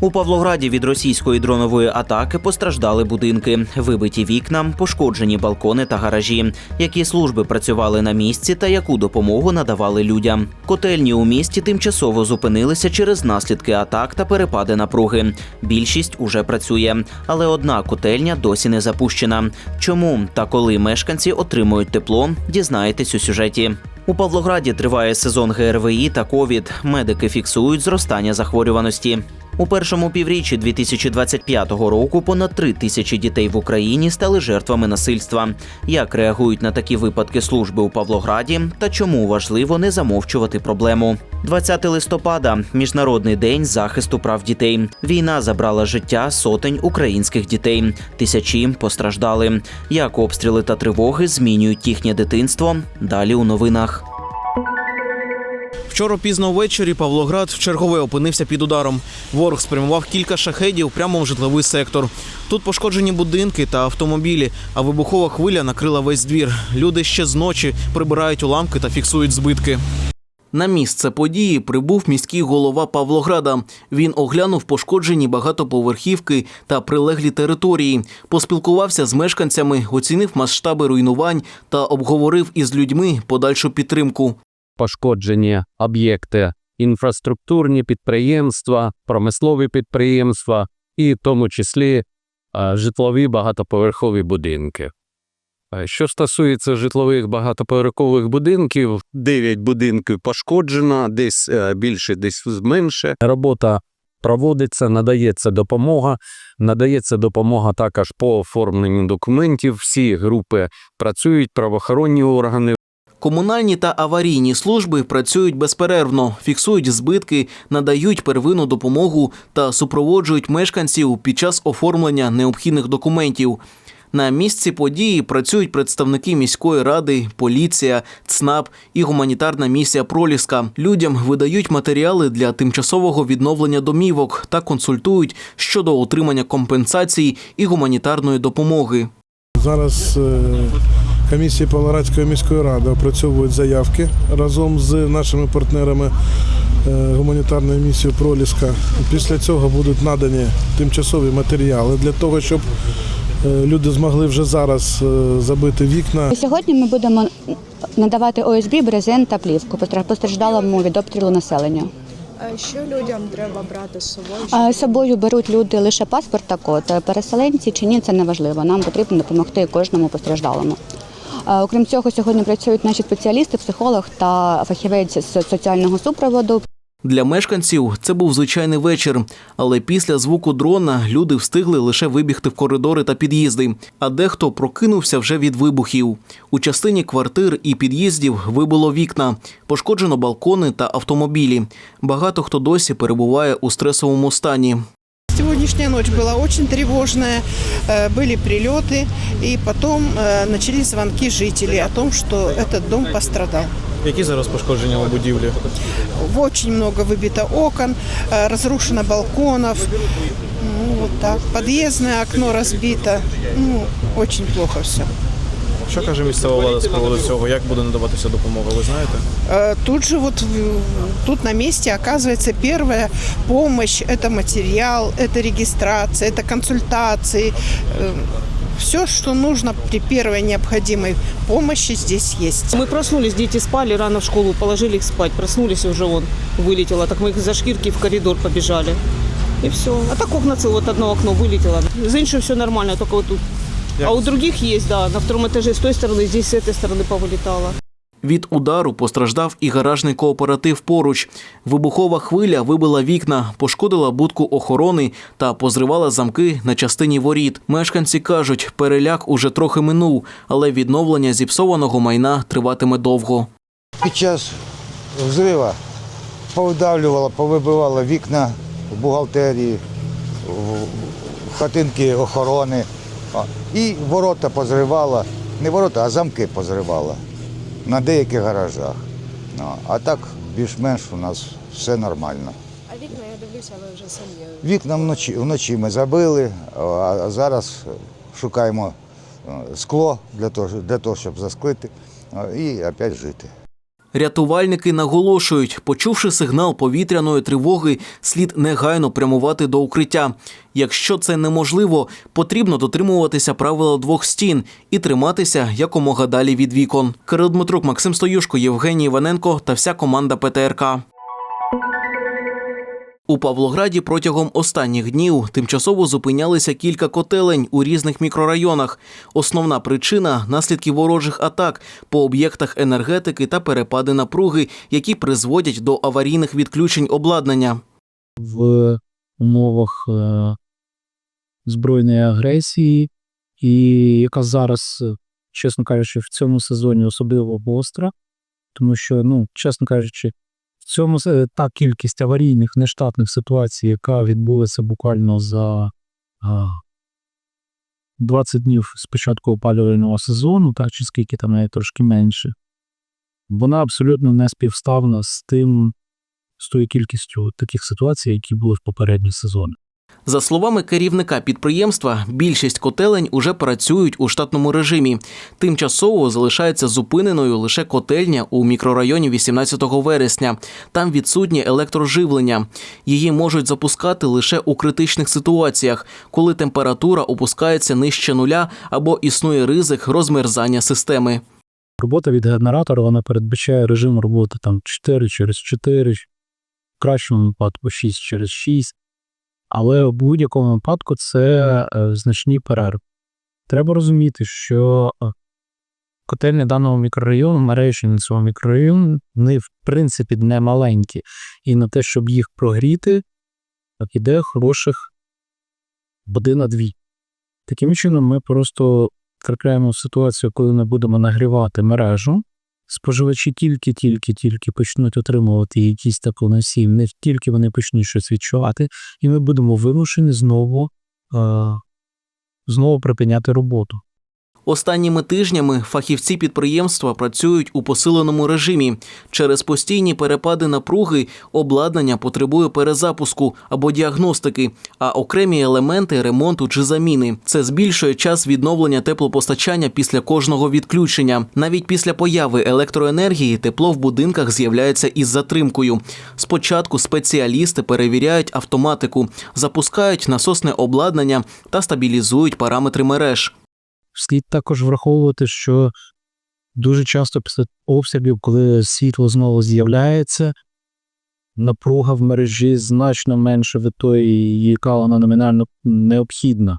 У Павлограді від російської дронової атаки постраждали будинки, вибиті вікна, пошкоджені балкони та гаражі. Які служби працювали на місці та яку допомогу надавали людям? Котельні у місті тимчасово зупинилися через наслідки атак та перепади напруги. Більшість уже працює, але одна котельня досі не запущена. Чому та коли мешканці отримують тепло, дізнаєтесь у сюжеті. У Павлограді триває сезон ГРВІ та ковід. Медики фіксують зростання захворюваності. У першому півріччі 2025 року понад три тисячі дітей в Україні стали жертвами насильства. Як реагують на такі випадки служби у Павлограді та чому важливо не замовчувати проблему? 20 листопада міжнародний день захисту прав дітей. Війна забрала життя сотень українських дітей. Тисячі постраждали. Як обстріли та тривоги змінюють їхнє дитинство? Далі у новинах. Вчора пізно ввечері Павлоград вчергове опинився під ударом. Ворог спрямував кілька шахедів прямо в житловий сектор. Тут пошкоджені будинки та автомобілі, а вибухова хвиля накрила весь двір. Люди ще з ночі прибирають уламки та фіксують збитки. На місце події прибув міський голова Павлограда. Він оглянув пошкоджені багатоповерхівки та прилеглі території, поспілкувався з мешканцями, оцінив масштаби руйнувань та обговорив із людьми подальшу підтримку. Пошкоджені об'єкти, інфраструктурні підприємства, промислові підприємства і в тому числі е, житлові багатоповерхові будинки. Е, Що стосується житлових багатоповерхових будинків, 9 будинків пошкоджено, десь е, більше, десь менше. Робота проводиться, надається допомога. Надається допомога також по оформленню документів. Всі групи працюють, правоохоронні органи, Комунальні та аварійні служби працюють безперервно, фіксують збитки, надають первинну допомогу та супроводжують мешканців під час оформлення необхідних документів. На місці події працюють представники міської ради, поліція, ЦНАП і гуманітарна місія Проліска. Людям видають матеріали для тимчасового відновлення домівок та консультують щодо отримання компенсацій і гуманітарної допомоги. Зараз е, комісії Павлоградської міської ради опрацьовують заявки разом з нашими партнерами е, гуманітарної місії Проліска. Після цього будуть надані тимчасові матеріали для того, щоб е, люди змогли вже зараз е, забити вікна. Сьогодні ми будемо надавати ОСБ, брезент та плівку постраждалому від обстрілу населення. Що людям треба брати з собою? А З собою беруть люди лише паспорт та код. Переселенці чи ні, це не важливо. Нам потрібно допомогти кожному постраждалому. А, Окрім цього, сьогодні працюють наші спеціалісти, психолог та фахівець з соціального супроводу. Для мешканців це був звичайний вечір, але після звуку дрона люди встигли лише вибігти в коридори та під'їзди, а дехто прокинувся вже від вибухів. У частині квартир і під'їздів вибило вікна, пошкоджено балкони та автомобілі. Багато хто досі перебуває у стресовому стані Сегодняшняя ночь была очень тревожная, э, были прилеты, и потом э, начались звонки жителей о том, что этот дом пострадал. Які зараз пошкодження у будівлі? Очень много выбито окон, э, разрушено балконов, ну, вот так. Подъездное окно разбито, ну, очень плохо все. Що каже місцева влада з приводу цього? Як буде надаватися допомога? Ви знаєте? Э, Тут же вот в- тут на месте оказывается первая помощь, это материал, это регистрация, это консультации. Все, что нужно при первой необходимой помощи здесь есть. Мы проснулись, дети спали, рано в школу положили их спать. Проснулись, и уже он вылетело. Так мы их за шкирки в коридор побежали. И все. А так окна целое, вот одно окно вылетело. За іншим все нормально, только вот тут. А у других есть, да, на втором этаже с той стороны, здесь с этой стороны повылетало. Від удару постраждав і гаражний кооператив поруч. Вибухова хвиля вибила вікна, пошкодила будку охорони та позривала замки на частині воріт. Мешканці кажуть, переляк уже трохи минув, але відновлення зіпсованого майна триватиме довго. Під час взрива повдавлювала, повибивала вікна в бухгалтерії, в хатинки охорони. І ворота позривала, не ворота, а замки позривала на деяких гаражах. А так більш-менш у нас все нормально. А вікна, я дивлюся, ви вже самі. Вікна вночі, вночі ми забили, а зараз шукаємо скло для того, для того щоб засклити і опять жити. Рятувальники наголошують, почувши сигнал повітряної тривоги, слід негайно прямувати до укриття. Якщо це неможливо, потрібно дотримуватися правила двох стін і триматися якомога далі від вікон. Кирил Дмитрук, Максим Стоюшко, Євгеній Іваненко та вся команда ПТРК. У Павлограді протягом останніх днів тимчасово зупинялися кілька котелень у різних мікрорайонах. Основна причина наслідки ворожих атак по об'єктах енергетики та перепади напруги, які призводять до аварійних відключень обладнання. в умовах е, збройної агресії, і яка зараз, чесно кажучи, в цьому сезоні особливо гостра, тому що, ну, чесно кажучи, цьому та кількість аварійних нештатних ситуацій, яка відбулася буквально за 20 днів з початку опалювального сезону, так, чи скільки там навіть трошки менше, вона абсолютно не співставна з тим, з тою кількістю таких ситуацій, які були в попередні сезони. За словами керівника підприємства, більшість котелень уже працюють у штатному режимі. Тимчасово залишається зупиненою лише котельня у мікрорайоні 18 вересня. Там відсутнє електроживлення. Її можуть запускати лише у критичних ситуаціях, коли температура опускається нижче нуля або існує ризик розмерзання системи. Робота від генератора вона передбачає режим роботи там 4 через 4, в кращому випадку 6 через 6. Але в будь-якому випадку це е, значні перерви. Треба розуміти, що е, котельні даного мікрорайону, мережі на цього мікрорайону, вони в принципі не маленькі. І на те, щоб їх прогріти, іде хороших година-дві. Таким чином, ми просто трапляємо в ситуацію, коли ми будемо нагрівати мережу. Споживачі тільки-тільки-тільки почнуть отримувати якісь таку не тільки вони почнуть щось відчувати, і ми будемо вимушені знову, е, знову припиняти роботу. Останніми тижнями фахівці підприємства працюють у посиленому режимі. Через постійні перепади напруги обладнання потребує перезапуску або діагностики, а окремі елементи ремонту чи заміни. Це збільшує час відновлення теплопостачання після кожного відключення. Навіть після появи електроенергії тепло в будинках з'являється із затримкою. Спочатку спеціалісти перевіряють автоматику, запускають насосне обладнання та стабілізують параметри мереж. Слід також враховувати, що дуже часто після обстрілів, коли світло знову з'являється, напруга в мережі значно менше від тої, яка вона номінально необхідна.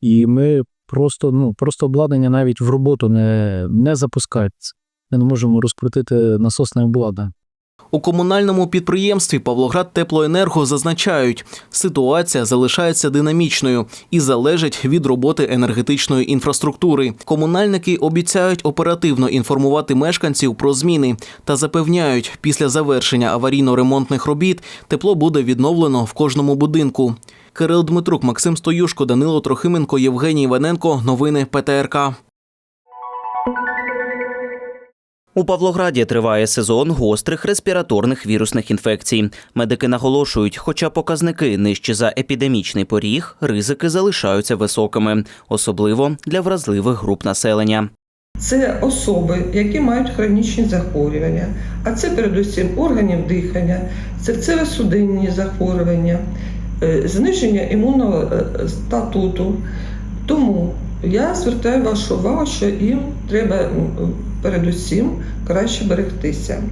І ми просто, ну, просто обладнання навіть в роботу не, не запускається. Ми не можемо розкрутити насосне обладнання. У комунальному підприємстві Павлоград Теплоенерго зазначають, ситуація залишається динамічною і залежить від роботи енергетичної інфраструктури. Комунальники обіцяють оперативно інформувати мешканців про зміни та запевняють, після завершення аварійно-ремонтних робіт тепло буде відновлено в кожному будинку. Кирил Дмитрук, Максим Стоюшко, Данило Трохименко, Євгеній Іваненко. Новини ПТРК. У Павлограді триває сезон гострих респіраторних вірусних інфекцій. Медики наголошують, хоча показники нижчі за епідемічний поріг, ризики залишаються високими, особливо для вразливих груп населення. Це особи, які мають хронічні захворювання, а це передусім органів дихання, серцево-судинні захворювання, е, зниження імунного е, статуту. Тому я звертаю вашу увагу, що їм треба передусім краще берегтися.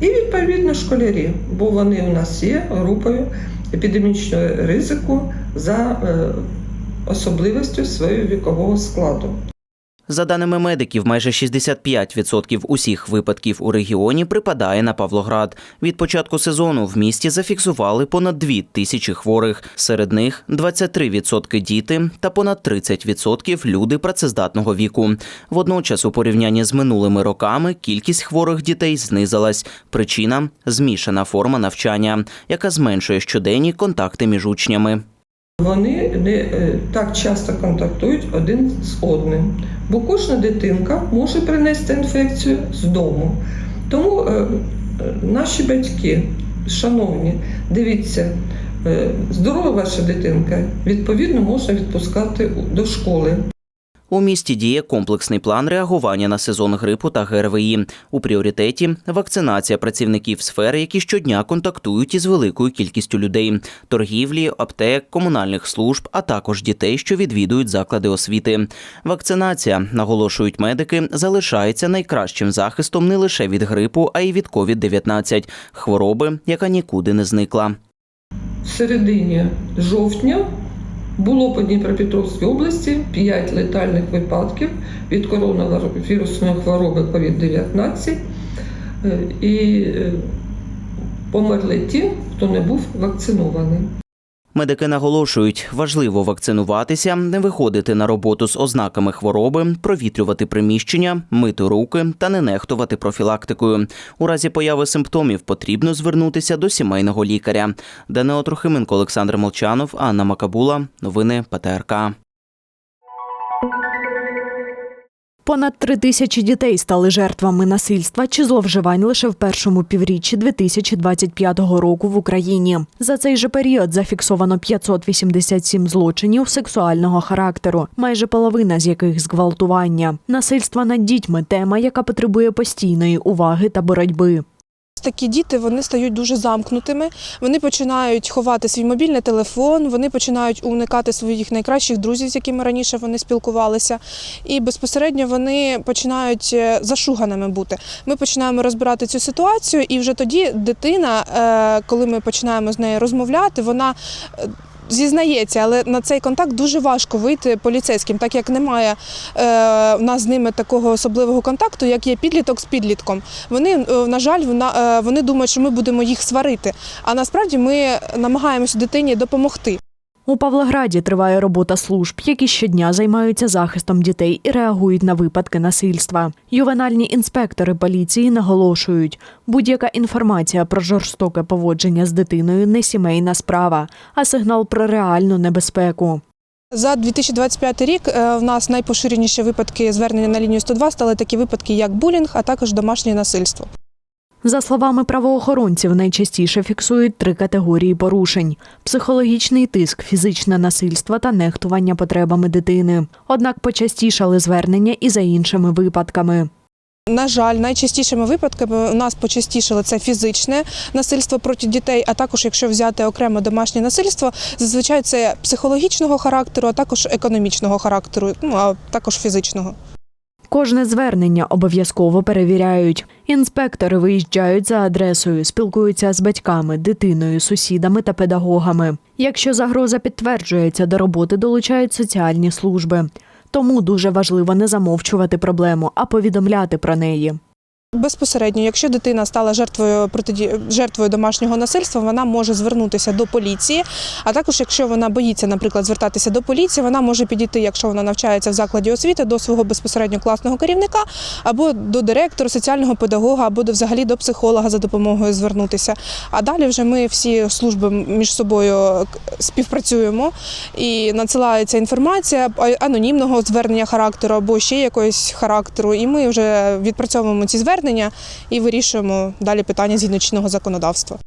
І відповідно школярі, бо вони у нас є групою епідемічного ризику за е, особливістю свого вікового складу. За даними медиків, майже 65% усіх випадків у регіоні припадає на Павлоград. Від початку сезону в місті зафіксували понад 2 тисячі хворих. Серед них 23% діти та понад 30% люди працездатного віку. Водночас, у порівнянні з минулими роками, кількість хворих дітей знизилась. Причина змішана форма навчання, яка зменшує щоденні контакти між учнями. Вони не е, так часто контактують один з одним, бо кожна дитинка може принести інфекцію з дому. Тому е, е, наші батьки, шановні, дивіться, е, здорова ваша дитинка, відповідно, можна відпускати до школи. У місті діє комплексний план реагування на сезон грипу та ГРВІ. У пріоритеті вакцинація працівників сфери, які щодня контактують із великою кількістю людей, торгівлі, аптек, комунальних служб, а також дітей, що відвідують заклади освіти. Вакцинація, наголошують медики, залишається найкращим захистом не лише від грипу, а й від COVID-19 – хвороби, яка нікуди не зникла. В середині жовтня було по Дніпропетровській області 5 летальних випадків від коронавірусної хвороби COVID-19 Е, і е, померли ті, хто не був вакцинований. Медики наголошують, важливо вакцинуватися, не виходити на роботу з ознаками хвороби, провітрювати приміщення, мити руки та не нехтувати профілактикою. У разі появи симптомів потрібно звернутися до сімейного лікаря. Данило Трохименко, Олександр Молчанов, Анна Макабула. Новини ПТРК. Понад три тисячі дітей стали жертвами насильства чи зловживань лише в першому півріччі 2025 року в Україні. За цей же період зафіксовано 587 злочинів сексуального характеру, майже половина з яких зґвалтування. Насильство над дітьми тема, яка потребує постійної уваги та боротьби. Такі діти вони стають дуже замкнутими. Вони починають ховати свій мобільний телефон, вони починають уникати своїх найкращих друзів, з якими раніше вони спілкувалися. І безпосередньо вони починають е, зашуганими бути. Ми починаємо розбирати цю ситуацію, і вже тоді дитина, е, коли ми починаємо з нею розмовляти, вона. Зізнається, але на цей контакт дуже важко вийти поліцейським, так як немає е, в нас з ними такого особливого контакту, як є підліток з підлітком. Вони, е, на жаль, вона, е, вони думають, що ми будемо їх сварити. А насправді ми намагаємося дитині допомогти. У Павлограді триває робота служб, які щодня займаються захистом дітей і реагують на випадки насильства. Ювенальні інспектори поліції наголошують, будь-яка інформація про жорстоке поводження з дитиною не сімейна справа, а сигнал про реальну небезпеку. За 2025 рік е, в нас найпоширеніші випадки звернення на лінію 102 стали такі випадки, як булінг, а також домашнє насильство. За словами правоохоронців, найчастіше фіксують три категорії порушень: психологічний тиск, фізичне насильство та нехтування потребами дитини. Однак почастішали звернення і за іншими випадками. На жаль, найчастішими випадками у нас почастішало це фізичне насильство проти дітей, а також, якщо взяти окремо домашнє насильство, зазвичай це психологічного характеру, а також економічного характеру, ну а також фізичного. Кожне звернення обов'язково перевіряють. Інспектори виїжджають за адресою, спілкуються з батьками, дитиною, сусідами та педагогами. Якщо загроза підтверджується, до роботи долучають соціальні служби. Тому дуже важливо не замовчувати проблему, а повідомляти про неї. Безпосередньо, якщо дитина стала жертвою протиді... жертвою домашнього насильства, вона може звернутися до поліції. А також, якщо вона боїться, наприклад, звертатися до поліції, вона може підійти, якщо вона навчається в закладі освіти, до свого безпосередньо класного керівника або до директора, соціального педагога, або взагалі до психолога за допомогою звернутися. А далі вже ми всі служби між собою співпрацюємо і надсилається інформація анонімного звернення характеру або ще якогось характеру, і ми вже відпрацьовуємо ці звернення і вирішуємо далі питання згідно чинного законодавства.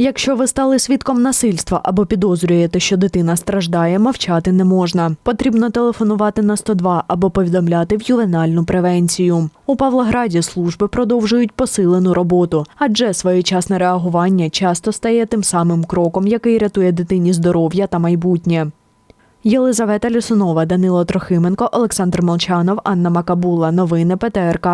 Якщо ви стали свідком насильства або підозрюєте, що дитина страждає, мовчати не можна. Потрібно телефонувати на 102 або повідомляти в ювенальну превенцію. У Павлограді служби продовжують посилену роботу, адже своєчасне реагування часто стає тим самим кроком, який рятує дитині здоров'я та майбутнє. Єлизавета Лісунова, Данило Трохименко, Олександр Молчанов, Анна Макабула. Новини ПТРК.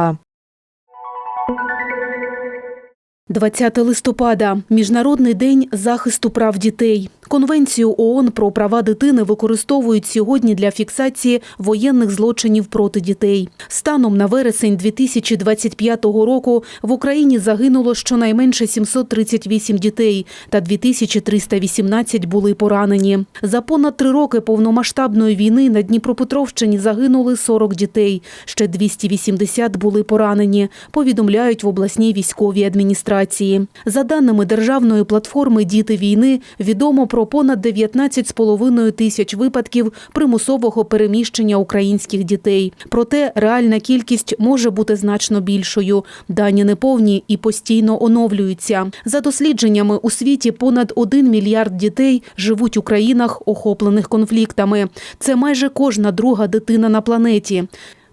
20 листопада Міжнародний день захисту прав дітей. Конвенцію ООН про права дитини використовують сьогодні для фіксації воєнних злочинів проти дітей. Станом на вересень 2025 року в Україні загинуло щонайменше 738 дітей та 2318 були поранені. За понад три роки повномасштабної війни на Дніпропетровщині загинули 40 дітей, ще 280 були поранені, повідомляють в обласній військовій адміністрації. За даними державної платформи Діти війни відомо про понад 19,5 тисяч випадків примусового переміщення українських дітей. Проте реальна кількість може бути значно більшою. Дані неповні і постійно оновлюються. За дослідженнями у світі понад 1 мільярд дітей живуть у країнах, охоплених конфліктами. Це майже кожна друга дитина на планеті.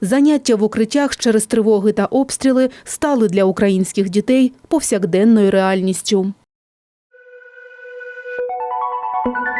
Заняття в укриттях через тривоги та обстріли стали для українських дітей повсякденною реальністю. you